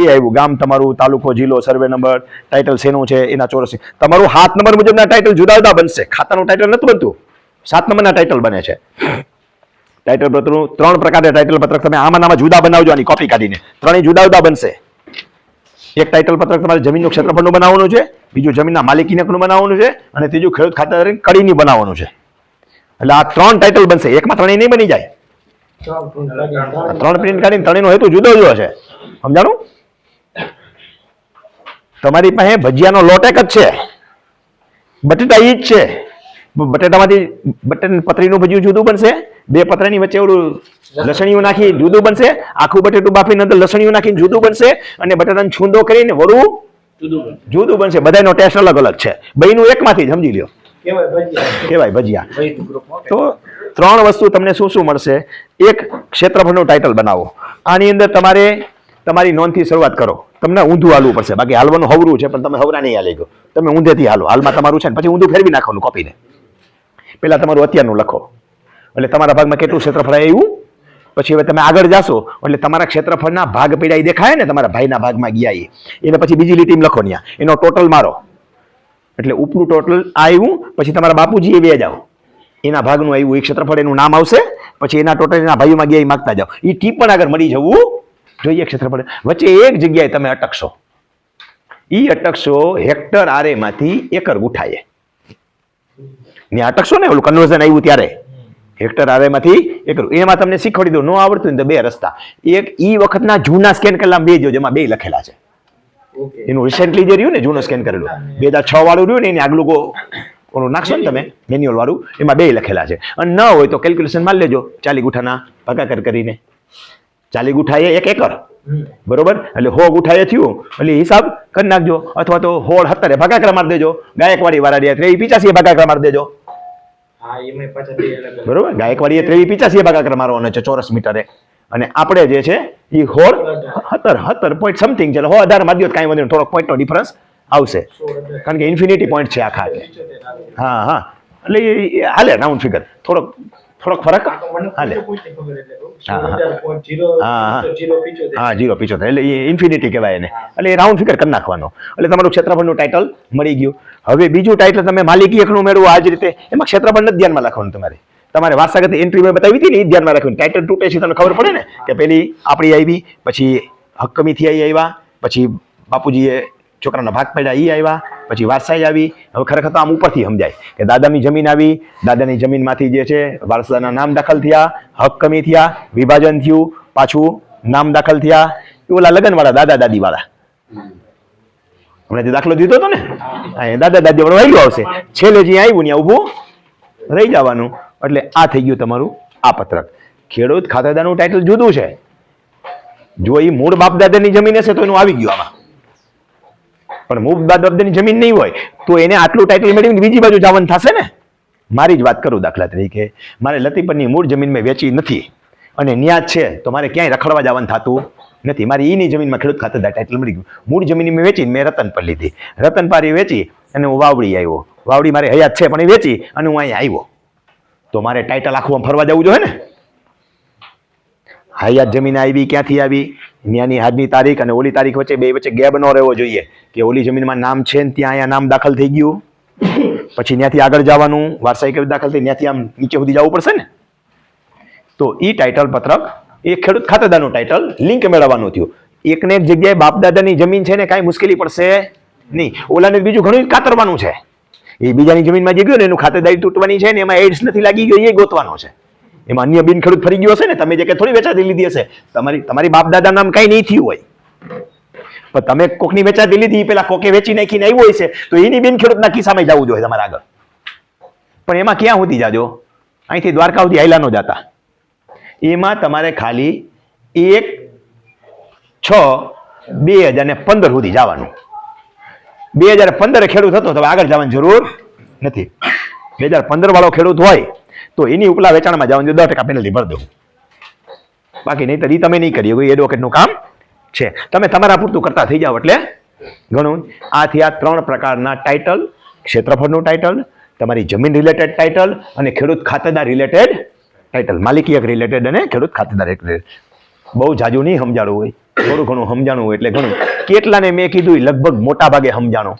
એ આવ્યું. ગામ તમારું, તાલુકો, જિલ્લો સર્વે નંબર ટાઇટલ શેનું છે, એના ચોરસી. તમારું હાથ નંબર મુજબના ટાઇટલ જુદા જુદા બનશે. ખાતાનું ટાઇટલ નથી બનતું. સાત નંબરના ટાઇટલ બને છે. ટાઇટલ પત્રનું ત્રણ પ્રકારના ટાઇટલ પત્રક તમે આમાં નામાં જુદા બનાવજો આની કોપી કાઢીને. ત્રણેય જુદા જુદા બનશે. એક ટાઇટલ પત્રક તમારે જમીનનું ક્ષેત્રફળનું બનાવવાનું છે, બીજું જમીનના માલિકીનકનું બનાવવાનું છે, અને ત્રીજું ખેડૂત ખાતર કડીની બનાવવાનું છે. એટલે આ ત્રણ ટાઇટલ બનશે. એકમાં ત્રણેય નહીં બની જાય. ત્રણ પ્રિન્ટ કાઢીને ત્રણેયનો હેતુ જુદો જુદો છે. સમજાણું? તમારી પાસે ભજીયાનો લોટ એક જ છે. બટેટા એ જ છે. બટેટામાંથી બટેટા પતરીનું ભજીયું જુદું બનશે બે પતરાની વચ્ચે ઓલું લસણીયું નાખી જુદું બનશે આખું બટેટું બાફીને અંદર લસણીયું નાખીને જુદું બનશે અને બટેટાને છૂંદો કરીને વરું જુદું બનશે. બધાનો ટેસ્ટ અલગ અલગ છે. બહીનું એકમાંથી જ સમજી લ્યો. કેવાય ભજીયા. તો ત્રણ વસ્તુ તમને શું શું મળશે? એક ક્ષેત્રફળનું ટાઇટલ બનાવો. આની અંદર તમારે તમારી નોંધથી શરૂઆત કરો. તમને ઊંધું હાલવું પડશે. બાકી હાલવાનું હવરું છે, પણ તમે હવરા નહીં હાલી ગયો. તમે ઊંધેથી હાલો. હાલમાં તમારું છે ને, પછી ઊંધું ફેરવી નાખવાનું કોપીને પહેલાં તમારું અત્યારનું લખો. એટલે તમારા ભાગમાં કેટલું ક્ષેત્રફળ આવ્યું? પછી હવે તમે આગળ જાશો, એટલે તમારા ક્ષેત્રફળના ભાગ પીડાઈ દેખાય ને, તમારા ભાઈના ભાગમાં ગયા ઈ. એને પછી બીજી લીટીમ લખો ત્યાં એનો ટોટલ મારો. એટલે ઉપરું ટોટલ આવ્યું, પછી તમારા બાપુજી એ બે જાઓ. એના ભાગનું આવ્યું, એ ક્ષેત્રફળ એનું નામ આવશે, પછી એના ટોટલ એના ભાઈઓમાં ગયા એ માગતા જાઓ. એ ટીપ પણ આગળ મળી જવું જોઈએ ક્ષેત્રફળ. વચ્ચે એક જગ્યાએ તમે અટકશો. ઈ અટકશો હેક્ટર આરેમાંથી એકર ગુઠાએ. ને અટકશો ને ઓલું કન્વર્ઝન આવ્યું ત્યારે. હેક્ટર આરેમાંથી એકર. એમાં તમને શીખવાડી દો ન આવડતું ને તો બે રસ્તા. એક ઈ વખતના જૂના સ્કેન કરેલા બે જો જેમાં બે લખેલા છે. એનું રિસેન્ટલી જે રહ્યું ને જૂનું સ્કેન કરેલું. બે હજાર છ વાળું રહ્યું ને એની આગલું ઓલું નાખશો ને તમે મેન્યુઅલ વાળું એમાં બે લખેલા છે. અને ન હોય તો કેલ્ક્યુલેશન મારી લેજો. ચાલી ગુઠાના ભાગાકાર કરીને. ચાલી ગુઠાએ એક એકર. બરોબર? એટલે હો ગુઠાએ થયું. એટલે હિસાબ કરી નાખજો. અથવા તો હોળ હત્તરે ભાગાકાર મારી દેજો. ગાયકવાડી વાળા ત્રેવી પિચાસી ભાગાકાર મારી દેજો. બરોબર? ગાયકવાડી ત્રેવી પિચાસી ભાગાકાર મારવાનો છે ચોરસ મીટરે. અને આપણે જે છે એ હોળ હતર હતર પોઈન્ટ સમથિંગ છે. હો અઢાર મારી દો કાંઈ વધુ થોડોક પોઈન્ટનો ડિફરન્સ આવશે. કારણ કે ઇન્ફિનિટી પોઈન્ટ છે આખા. હા હા. એટલે હાલે રાઉન્ડ ફિગર થોડોક થોડોક ફરક? હાલે. હા, જીરો પિચોતેર એટલે ઇન્ફિનિટી કહેવાય એને. એટલે એ રાઉન્ડ ફિગર કરી નાખવાનો. એટલે તમારું ક્ષેત્રફળનું ટાઇટલ મળી ગયું. હવે બીજું ટાઇટલ તમે માલિકી એકનું મેળવો આ જ રીતે. એમાં ક્ષેત્રફળ નથી ધ્યાનમાં રાખવાનું તમારે. તમારે વારસાગત એન્ટ્રી મેં બતાવી હતી ને એ ધ્યાનમાં રાખવાનું. ટાઇટલ તૂટે છે તમને ખબર પડે ને કે પેલી આપણી આવી પછી હક્કમીથી આવી આવ્યા પછી બાપુજીએ છોકરાના ભાગ પડ્યા એ આવ્યા પછી વારસાઈ આવી. હવે ખરેખર તો આમ ઉપરથી સમજાય કે દાદાની જમીન આવી. દાદાની જમીનમાંથી જે છે વારસાના નામ દાખલ થયા હક કમી થયા વિભાજન થયું પાછું નામ દાખલ થયા. એ ઓલા લગ્નવાળા દાદા દાદીવાળા. હમણાં જે દાખલો દીધો હતો ને? દાદા દાદી વાળો આવશે. છેલ્લે જે આવ્યું ને ઊભું રહી જવાનું. એટલે આ થઈ ગયું તમારું આ પત્રક. ખેડૂત ખાતેદારનું ટાઇટલ જુદું છે. જો એ મૂળ બાપ દાદાની જમીન હશે તો એનું આવી ગયું આમાં. પણ મૂળ બાપ દાદાની જમીન નહીં હોય, તો એને આટલું ટાઇટલ મેળવીને બીજી બાજુ જવાનું થશે ને? મારી જ વાત કરું દાખલા તરીકે. મારે લતીપરની મૂળ જમીન મેં વેચી નથી. અને ન્યાજ છે, તો મારે ક્યાંય રખડવા જવાનું થતું નથી. મારી ઈની જમીનમાં ખેડૂત ખાતેદાર ટાઇટલ મળી ગયું. મૂળ જમીન મેં વેચી મેં રતન પર લીધી. રતન પારી વેચી અને હું વાવડી આવ્યો. વાવડી મારે હયાત છે, પણ એ વેચી અને હું અહીંયા આવ્યો. તો મારે ટાઇટલ આખું ફરવા જવું જોઈએ ને? હયાત જમીન આવી, ક્યાંથી આવી? ત્યાંની આજની તારીખ અને ઓલી તારીખ વચ્ચે બે વચ્ચે ગેપ ન રહેવો જોઈએ કે ઓલી જમીનમાં નામ છે ને ત્યાં અહીંયા નામ દાખલ થઈ ગયું. પછી ત્યાંથી આગળ જવાનું, વારસાઈ કેવી દાખલ થઈ ત્યાંથી આમ નીચે સુધી જવું પડશે ને? તો એ ટાઇટલ પત્રક, એ ખેડૂત ખાતેદારનું ટાઇટલ લિંક મેળવવાનું થયું. એકને એક જગ્યાએ બાપ દાદાની જમીન છે ને કાંઈ મુશ્કેલી પડશે નહીં. ઓલાને બીજું ઘણું કાતરવાનું છે. એ બીજાની જમીનમાં જે ગયું ને એનું ખાતેદારી તૂટવાની છે ને એમાં એડ્સ નથી લાગી ગયો, એ ગોતવાનો છે. એમાં અન્ય બિન ખેડૂત ફરી ગયો હશે ને, તમે જે કે થોડી વેચાતી લીધી હશે. તમારી તમારી બાપ દાદા નામ કાંઈ નહીં થયું હોય. પણ તમે કોકની વેચાતી લીધી પેલા કોકે વેચી નાખીને આવ્યો હોય છે, તો એની બિન ખેડૂતના કિસ્સામાં જવું જોઈએ તમારા આગળ. પણ એમાં ક્યાં સુધી જાજો? અહીંથી દ્વારકા સુધી આયલાનો જાતા. એમાં તમારે ખાલી એક છ બે હજાર ને પંદર સુધી જવાનું. બે હજાર પંદર ખેડૂત હતો, તો આગળ જવાની જરૂર નથી. બે હજાર પંદર વાળો ખેડૂત હોય તો એની ઉપલા વેચાણમાં જવાનું દસ ટકા પેનલ્ટી ભરી દઉં. બાકી નહીં તો તમે નહીં કરી શકો એડવોકેટનું કામ છે. તમે તમારા પૂરતું કરતા થઈ જાઓ એટલે ઘણું આથી આ ત્રણ પ્રકારના ટાઇટલ ક્ષેત્રફળનું ટાઇટલ તમારી જમીન રિલેટેડ ટાઇટલ અને ખેડૂત ખાતેદાર રિલેટેડ ટાઇટલ માલિકી એક રિલેટેડ અને ખેડૂત ખાતેદાર રિલેટેડ બહુ જાજુ નહીં સમજાણું હોય. થોડું ઘણું સમજાણું હોય એટલે ઘણું કેટલાને મેં કીધું લગભગ મોટા ભાગે સમજાણો.